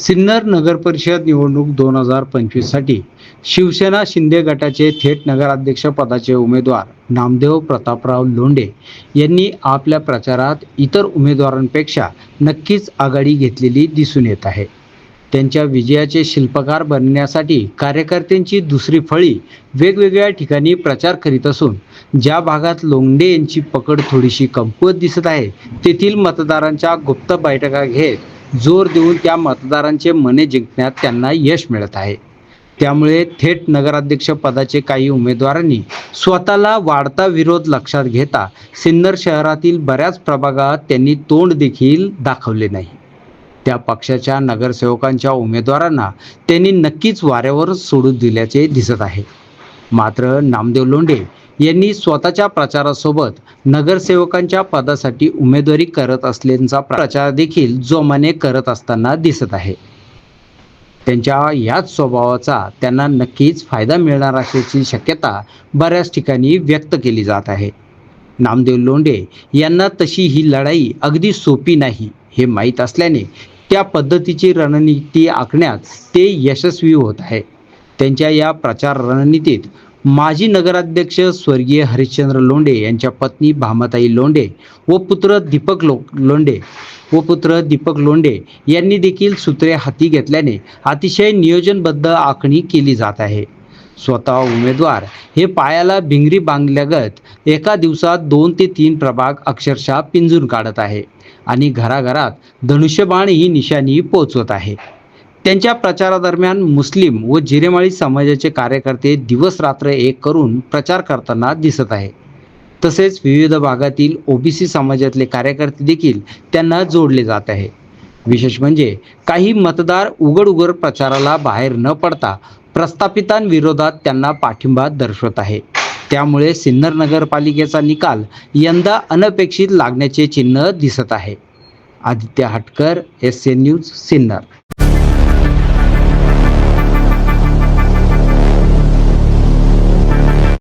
सिन्नर नगर परिषद निवडणूक दोन हजार पंचवीससाठी शिवसेना शिंदे गटाचे थेट नगराध्यक्ष पदाचे उमेदवार नामदेव प्रतापराव लोंढे यांनी आपल्या प्रचारात इतर उमेदवारांपेक्षा नक्कीच आघाडी घेतलेली दिसून येत आहे. त्यांच्या विजयाचे शिल्पकार बनण्यासाठी कार्यकर्त्यांची दुसरी फळी वेगवेगळ्या ठिकाणी प्रचार करीत असून ज्या भागात लोंगडे यांची पकड थोडीशी कमकुवत दिसत आहे तेथील मतदारांच्या गुप्त बैठका घेत जोर देऊन त्या मतदारांचे मने जिंकण्यात त्यांना यश मिळत आहे. त्यामुळे थेट नगराध्यक्ष पदाचे काही उमेदवारांनी स्वतःला वाढता विरोध लक्षात घेता सिन्नर शहरातील बऱ्याच प्रभागात त्यांनी तोंड देखील दाखवले नाही. त्या पक्षाच्या नगरसेवकांच्या उमेदवारांना त्यांनी नक्कीच वाऱ्यावर सोडून दिल्याचे दिसत आहे. मात्र नामदेव लोंढे यांनी स्वतःच्या प्रचारासोबत नगरसेवकांच्या पदासाठी उमेदवारी करत असल्याचा प्रचार देखील जोमाने करत असताना दिसत आहे. त्यांच्या याच स्वभावाचा त्यांना नक्कीच फायदा मिळणार असल्याची शक्यता बऱ्याच ठिकाणी व्यक्त केली जात आहे. नामदेव लोंढे यांना तशी ही लढाई अगदी सोपी नाही हे माहीत असल्याने त्या पद्धतीची रणनीती आखण्यात ते यशस्वी होत आहे. त्यांच्या या प्रचार रणनीतीत माजी नगराध्यक्ष स्वर्गीय हरिश्चंद्र लोंढे यांच्या पत्नी भामाताई लोंढे व पुत्र दीपक लो लोंढे व पुत्र दीपक लोंढे यांनी देखील सूत्रे हाती घेतल्याने अतिशय नियोजनबद्ध आखणी केली जात आहे. स्वतः उमेदवार हे पायाला भिंगरी बांधल्यागत एका दिवसात दोन ते तीन प्रभाग अक्षरशः पिंजून काढत आहे आणि घराघरात धनुष्यबाण ही निशाणी पोचवत आहे. त्यांच्या प्रचारादरम्यान मुस्लिम व जिरेमाळी समाजाचे कार्यकर्ते दिवस रात्र एक करून प्रचार करताना दिसत आहे. तसेच विविध भागातील ओबीसी समाजातले कार्यकर्ते देखील त्यांना जोडले जात आहे. विशेष म्हणजे काही मतदार उघड उघड प्रचाराला बाहेर न पडता प्रस्थापितांविरोधात त्यांना पाठिंबा दर्शवत आहे. त्यामुळे सिन्नर नगरपालिकेचा निकाल यंदा अनपेक्षित लागण्याचे चिन्ह दिसत आहे. आदित्य हटकर एस एन न्यूज सिन्नर.